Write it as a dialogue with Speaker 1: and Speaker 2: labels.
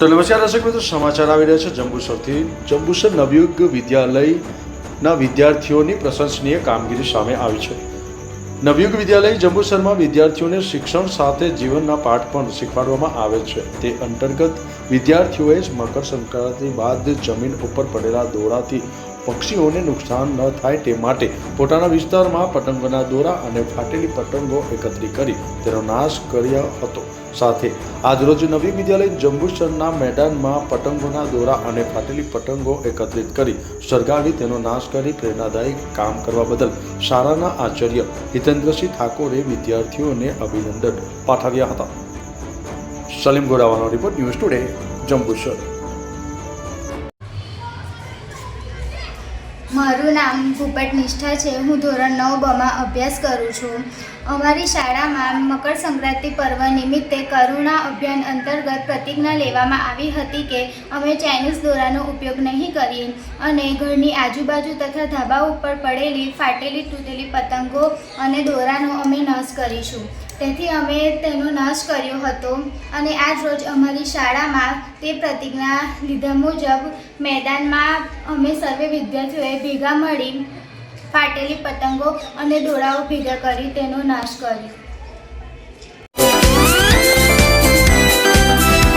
Speaker 1: તો નમસ્કાર, દર્શક મિત્રો, સમાચાર આવી રહ્યા છે જંબુસરથી. જંબુસર નવયુગ વિદ્યાલયના વિદ્યાર્થીઓની પ્રશંસનીય કામગીરી સામે આવી છે. નવયુગ વિદ્યાલય જંબુસરમાં વિદ્યાર્થીઓને શિક્ષણ સાથે જીવનના પાઠ પણ શીખવાડવામાં આવે છે. તે અંતર્ગત વિદ્યાર્થીઓએ મકર સંક્રાંતિ બાદ જમીન ઉપર પડેલા દોરાથી પક્ષીઓને નુકસાન ન થાય તે માટે પોતાના વિસ્તારમાં પતંગોના દોરા અને ફાટેલી પતંગો એકત્રિત કરી તેનો નાશ કર્યો હતો. સાથે આજરોજ નવી વિદ્યાલય જંબુસરના મેદાનમાં પતંગોના દોરા અને ફાટેલી પતંગો એકત્રિત કરી સળગાવી તેનો નાશ કરી પ્રેરણાદાયી કામ કરવા બદલ શાળાના આચાર્ય હિતેન્દ્રસિંહ ઠાકોરે વિદ્યાર્થીઓને અભિનંદન પાઠવ્યા હતા. સલીમ ગોરાવાનો રિપોર્ટ ન્યૂઝ ટુડે, જંબુસર.
Speaker 2: મારું નામ ભૂપટ નિષ્ઠા છે. હું ધોરણ નવ બમાં અભ્યાસ કરું છું. અમારી શાળામાં મકર સંક્રાંતિ પર્વ નિમિત્તે કરુણા અભિયાન અંતર્ગત પ્રતિજ્ઞા લેવામાં આવી હતી કે અમે ચાઇનીઝ દોરાનો ઉપયોગ નહીં કરીએ અને ઘરની આજુબાજુ તથા ધાબા ઉપર પડેલી, ફાટેલી, તૂટેલી પતંગો અને દોરાનો અમે નાશ કરીશું. તેથી અમે તેનો નાશ કર્યો હતો અને આજ રોજ અમારી શાળામાં તે પ્રતિજ્ઞા લીધા મુજબ મેદાનમાં અમે સર્વે વિદ્યાર્થીઓએ ભેગા મળી ફાટેલી પતંગો અને દોરાઓ ભેગા કરી તેનો નાશ કર્યો.